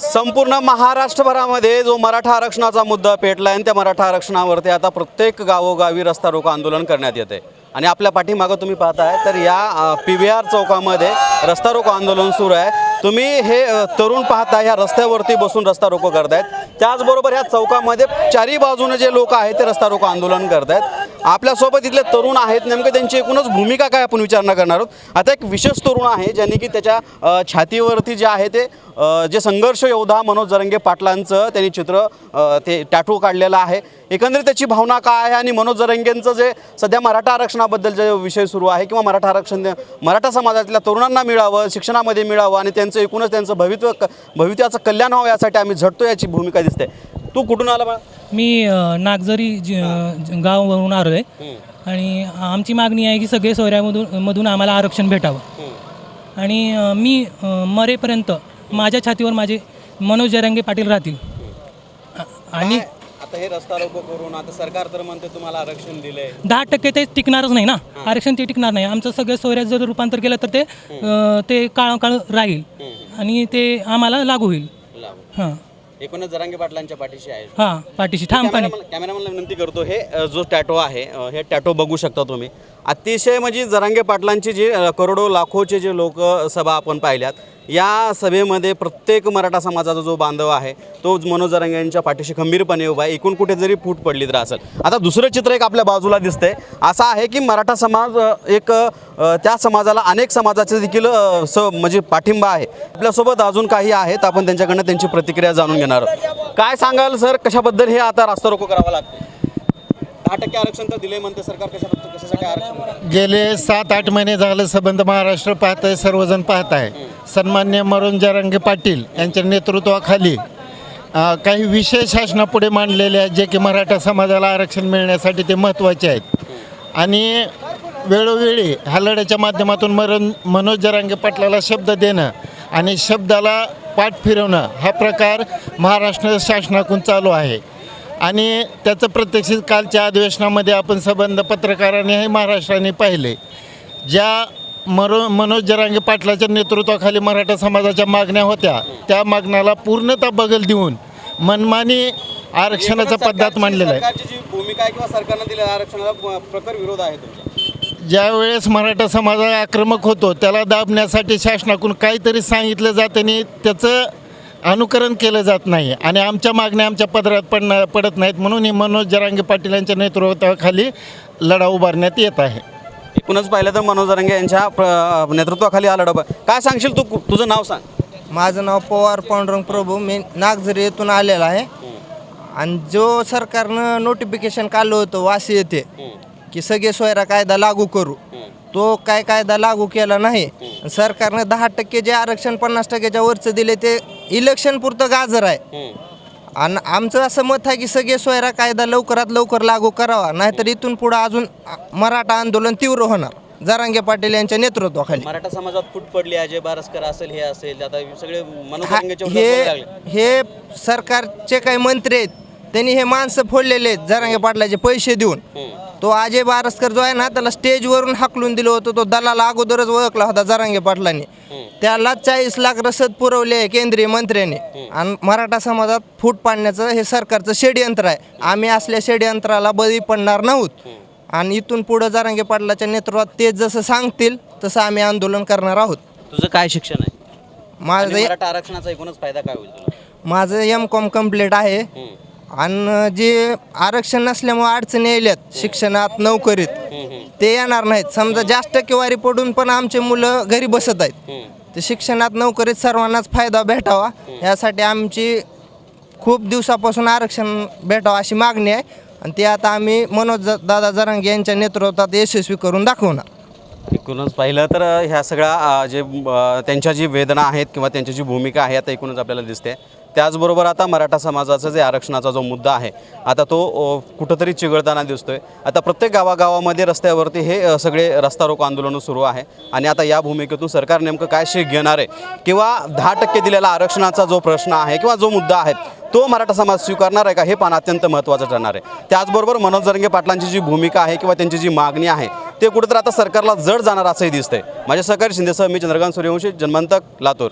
संपूर्ण महाराष्ट्रभरामध्ये जो मराठा आरक्षणाचा मुद्दा पेटला आहे आणि त्या मराठा आरक्षणावरती आता प्रत्येक गावोगावी रस्ता रोको आंदोलन करण्यात येते. आणि आपल्या पाठीमागं तुम्ही पाहताय तर या पी व्ही आर चौकामध्ये रस्ता रोको आंदोलन सुरू आहे. तुम्ही हे तरुण पाहता ह्या रस्त्यावरती बसून रस्ता रोको करतायत. त्याचबरोबर ह्या चौकामध्ये चारी बाजूने जे लोक आहेत ते रस्ता रोको आंदोलन करतायत. आपल्यासोबत इथले तरुण आहेत. नेमकं त्यांची एकूणच भूमिका काय आपण विचारणा करणार आहोत? आता एक विशेष तरुण आहे ज्यांनी की त्याच्या छातीवरती जे आहे ते जे संघर्ष योद्धा मनोज जरंगे पाटलांचं त्यांनी चित्र ते टॅटू काढलेलं आहे. एकंदरीत त्याची भावना काय आहे आणि मनोज जरंगेंचं जे सध्या मराठा आरक्षणाबद्दल जे विषय सुरू आहे किंवा मराठा आरक्षण मराठा समाजातल्या तरुणांना मिळावं शिक्षणामध्ये मिळावं आणि त्यांचं एकूणच त्यांचं भवित्व भवित्याचं कल्याण व्हावं यासाठी आम्ही झटतो याची भूमिका दिसते. तू कुठून आला बा मी अ, नागझरी ज- गावावरून आलो आहे आणि आमची मागणी आहे की सगळे सोयऱ्यामधून मधून आम्हाला आरक्षण भेटावं. आणि अ, मी अ, मरेपर्यंत माझ्या छातीवर माझे मनोज जरंगे पाटील राहतील. आ- आणि आता हे रस्ता रोको करून आता सरकार तर म्हणते तुम्हाला आरक्षण दिलंय. दहा टक्के ते टिकणारच नाही ना. आरक्षण ते टिकणार नाही. आमचं सगळं सोयऱ्यात जर रूपांतर केलं तर ते अ, ते काळ काळ राहील आणि ते आम्हाला लागू होईल. हां. एकूणच जरांगे पाटलांच्या पाठीशी आहे. हां पाठीशी. ठामपणे कॅमेरामॅन कॅमेरामॅनला विनंती करतो हे अ, जो टॅटो आहे अ, हे टॅटो बघू शकता तुम्ही. अतिशय म्हणजे जरांगे पाटलांची जी अ, करोडो लाखोचे जे लोक सभा आपण पाहिल्यात या सभेमध्ये प्रत्येक मराठा समाजाचा जो बांधव आहे तो मनोज यांच्या पाठीशी खंबीरपणे उभा आहे. एकूण कुठे जरी फूट पडली तर असेल. आता दुसरं चित्र एक आपल्या बाजूला दिसतंय. असं आहे की मराठा समाज एक त्या समाजाला अनेक समाजाचे देखील स म्हणजे पाठिंबा आहे. आपल्यासोबत अजून काही आहेत. आपण त्यांच्याकडनं त्यांची प्रतिक्रिया जाणून घेणार आहोत. काय सांगाल सर? कशाबद्दल हे आता रास्ता रोको करावा लागतो दहा टक्के आरक्षण तर दिले म्हणते सरकार. कशा कशासाठी आरक्षण? गेले सात आठ महिने झालं संबंध महाराष्ट्र पाहत आहे सर्वजण पाहत आहे. सन्मान्य मरुण जरंगे पाटील यांच्या नेतृत्वाखाली काही विषय शासनापुढे मांडलेले आहेत जे की मराठा समाजाला आरक्षण मिळण्यासाठी ते महत्त्वाचे आहेत. आणि वेळोवेळी ह्या लढ्याच्या माध्यमातून मरण मनोज जरांगे पाटलाला शब्द देणं आणि शब्दाला पाठ फिरवणं हा प्रकार महाराष्ट्र शासनाकडून चालू आहे. आणि त्याचं प्रत्यक्षित कालच्या अधिवेशनामध्ये आपण संबंध पत्रकारांनी हे महाराष्ट्राने पाहिले. ज्या मरो मनोज जरांगे पाटलाच्या नेतृत्वाखाली मराठा समाजाच्या मागण्या होत्या. त्या मागण्याला पूर्णतः बगल देऊन मनमानी आरक्षणाचा पद्धत मांडलेला आहे. जी भूमिका आहे किंवा सरकारनं दिलेल्या आरक्षणाला प- प्रखर विरोध आहे तुमचा. ज्यावेळेस मराठा समाज आक्रमक होतो त्याला दाबण्यासाठी शासनाकडून काहीतरी सांगितलं जातं आणि त्याचं अनुकरण केलं जात नाही आणि आमच्या मागण्या आमच्या पदरात पडणार पडत नाहीत म्हणून ही मनोज जरांगे पाटील यांच्या नेतृत्वाखाली लढा उभारण्यात येत आहे. एकूणच पाहिलं तर मनोज रंगे यांच्या प्र- नेतृत्वाखाली हा लढा काय सांगशील तू? तुझं नाव सांग. माझं नाव पवार पांडुरंग प्रभू. मी नागझरी येथून आलेला आहे. आणि जो सरकारनं नोटिफिकेशन काढलं होतं वाशी येथे की सगळे सोयरा कायदा लागू करू. तो काय कायदा लागू केला नाही. सरकारनं दहा टक्के जे आरक्षण पन्नास टक्क्याच्या वरचं दिले ते इलेक्शन पुरतं गाजर आहे. आणि आमचं असं मत आहे की सगळे सोयरा कायदा लवकरात लवकर लागू करावा नाहीतर इथून पुढं अजून मराठा आंदोलन तीव्र होणार जरांगे पाटील यांच्या नेतृत्वाखाली मराठा समाजात फूट पडली अजय बारसकर असेल हे असेल आता सगळे हा-. हे सरकारचे काही मंत्री आहेत त्यांनी हे माणसं फोडलेले आहेत जरांगे पाटलाचे पैसे देऊन. तो अजय बारसकर जो आहे ना त्याला स्टेजवरून हाकलून दिलं होतं तो दलाला अगोदरच ओळखला होता जरांगे पाटलांनी. त्याला चाळीस लाख रसद पुरवले आहे केंद्रीय मंत्र्यांनी. आणि मराठा समाजात फूट पाडण्याचं हे सरकारचं षडयंत्र आहे. आम्ही असल्या षडयंत्राला बळी पडणार नाहोत. आणि इथून पुढं जरांगे पाटलाच्या नेतृत्वात ते जसं सांगतील तसं आम्ही आंदोलन करणार आहोत. तुझं काय शिक्षण आहे? माझं आरक्षणाचा एकूणच फायदा काय होईल माझं एम कॉम कंप्लीट आहे. आणि जे आरक्षण नसल्यामुळे अडचणी यायल्यात शिक्षणात नोकरीत ते येणार नाहीत. समजा जास्त टक्केवारी पडून पण आमचे मुलं घरी बसत आहेत. ते शिक्षणात नोकरीत सर्वांनाच फायदा भेटावा. यासाठी आमची खूप दिवसापासून आरक्षण भेटावं अशी मागणी आहे. आणि ते आता आम्ही मनोज दादा जरांगे यांच्या नेतृत्वात यशस्वी करून दाखवणार. एकूणच पाहिलं तर ह्या सगळ्या जे त्यांच्या जी वेदना आहेत किंवा त्यांची जी भूमिका आहे आता एकूणच आपल्याला दिसते. त्याचबरोबर आता मराठा समाजाचा जे आरक्षणाचा जो मुद्दा आहे आता तो कुठंतरी चिघळताना दिसतोय. आता प्रत्येक गावागावामध्ये रस्त्यावरती हे सगळे रस्ता रोको आंदोलनं सुरू आहे आणि आता या भूमिकेतून सरकार नेमकं काय शेक घेणार आहे किंवा दहा टक्के दिलेला आरक्षणाचा जो प्रश्न आहे किंवा जो मुद्दा आहे तो मराठा समाज स्वीकारणार आहे का हे पण अत्यंत महत्त्वाचं ठरणार आहे. त्याचबरोबर मनोज जरंगे पाटलांची जी भूमिका आहे किंवा त्यांची जी मागणी आहे ते कुठंतरी आता सरकारला जड जाणार असंही दिसतंय. माझ्या सहकारी शिंदेसह मी चंद्रकांत सूर्यवंशी जन्मंतक लातूर.